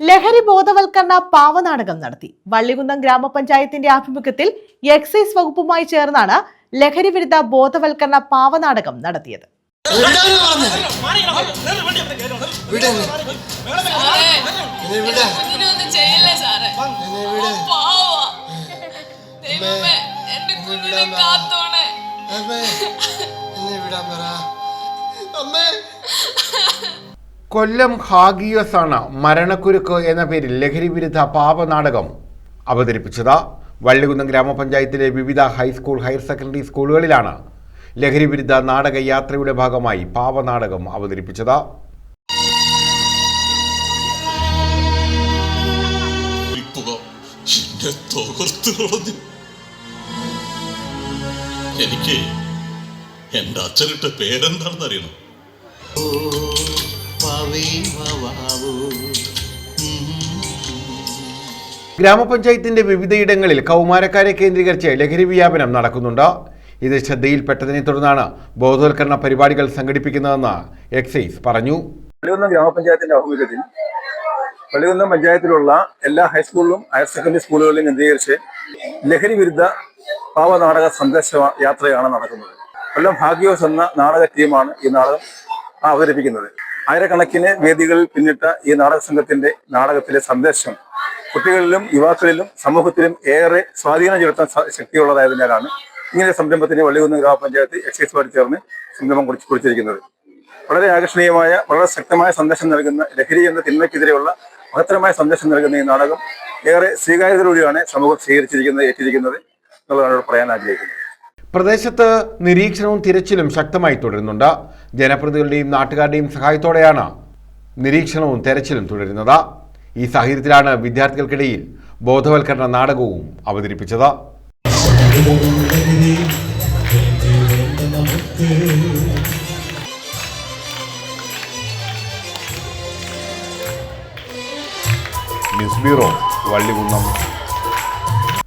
ലഹരി ബോധവൽക്കരണ പാവനാടകം നടത്തി. വള്ളികുന്നം ഗ്രാമപഞ്ചായത്തിന്റെ ആഭിമുഖ്യത്തിൽ എക്സൈസ് വകുപ്പുമായി ചേർന്നാണ് ലഹരി വിരുദ്ധ ബോധവൽക്കരണ പാവനാടകം നടത്തിയത്. കുഞ്ഞിനൊന്നും കൊല്ലം ഹാഗിയോസ് ആണ് മരണക്കുരുക്ക് എന്ന പേരിൽ ലഹരി വിരുദ്ധ പാപനാടകം അവതരിപ്പിച്ചത്. വള്ളികുന്നം ഗ്രാമപഞ്ചായത്തിലെ വിവിധ ഹൈസ്കൂൾ ഹയർ സെക്കൻഡറി സ്കൂളുകളിലാണ് ലഹരി വിരുദ്ധ നാടക യാത്രയുടെ ഭാഗമായി പാപനാടകം അവതരിപ്പിച്ചത്. എനിക്ക് എന്റെ അച്ഛനിട്ട പേരെന്താണെന്ന് അറിയണം ഗ്രാമപഞ്ചായത്തിന്റെ വിവിധയിടങ്ങളിൽ കൗമാരക്കാരെ കേന്ദ്രീകരിച്ച് ലഹരി വ്യാപനം നടക്കുന്നുണ്ട്. ഇത് ശ്രദ്ധയിൽപ്പെട്ടതിനെ തുടർന്നാണ് ബോധവൽക്കരണ പരിപാടികൾ സംഘടിപ്പിക്കുന്നതെന്ന് എക്സൈസ് പറഞ്ഞു. പള്ളികുന്നം ഗ്രാമപഞ്ചായത്തിന്റെ ആഭിമുഖ്യത്തിൽ പള്ളികുന്നം പഞ്ചായത്തിലുള്ള എല്ലാ ഹൈസ്കൂളിലും ഹയർ സെക്കൻഡറി സ്കൂളുകളിലും കേന്ദ്രീകരിച്ച് ലഹരി വിരുദ്ധ പാവനാടക സന്ദേശ യാത്രയാണ് നടക്കുന്നത്. കൊല്ലം ഭാഗ്യോസ് എന്ന നാടക ടീമാണ് ഈ നാടകം അവതരിപ്പിക്കുന്നത്. ആയിരക്കണക്കിന് വേദികളിൽ പിന്നിട്ട ഈ നാടക സംഘത്തിന്റെ നാടകത്തിലെ സന്ദേശം കുട്ടികളിലും യുവാക്കളിലും സമൂഹത്തിലും ഏറെ സ്വാധീനം ചെലുത്താൻ ശക്തിയുള്ളതായതിനാലാണ് ഇങ്ങനെ സംരംഭത്തിന് വള്ളികുന്ന് ഗ്രാമപഞ്ചായത്ത് എക്സൈസ് വാർഡ് ചേർന്ന് സംരംഭം കുറിച്ച് കുറിച്ചിരിക്കുന്നത് വളരെ ആകർഷണീയമായ വളരെ ശക്തമായ സന്ദേശം നൽകുന്ന ലഹരി എന്ന തിന്മയ്ക്കെതിരെയുള്ള മഹത്തരമായ സന്ദേശം നൽകുന്ന ഈ നാടകം ഏറെ സ്വീകാര്യതയോടെയാണ് സമൂഹം സ്വീകരിച്ചിരിക്കുന്നത് ഏറ്റിരിക്കുന്നത് എന്നുള്ളതാണ് പറയാൻ ആഗ്രഹിക്കുന്നത്. പ്രദേശത്ത് നിരീക്ഷണവും തിരച്ചിലും ശക്തമായി തുടരുന്നുണ്ട്. ജനപ്രതിനിധികളുടെയും നാട്ടുകാരുടെയും സഹായത്തോടെയാണ് നിരീക്ഷണവും തെരച്ചിലും തുടരുന്നത്. ഈ സാഹചര്യത്തിലാണ് വിദ്യാർത്ഥികൾക്കിടയിൽ ബോധവൽക്കരണ നാടകവും അവതരിപ്പിച്ചത്. News bureau Vallikunnam.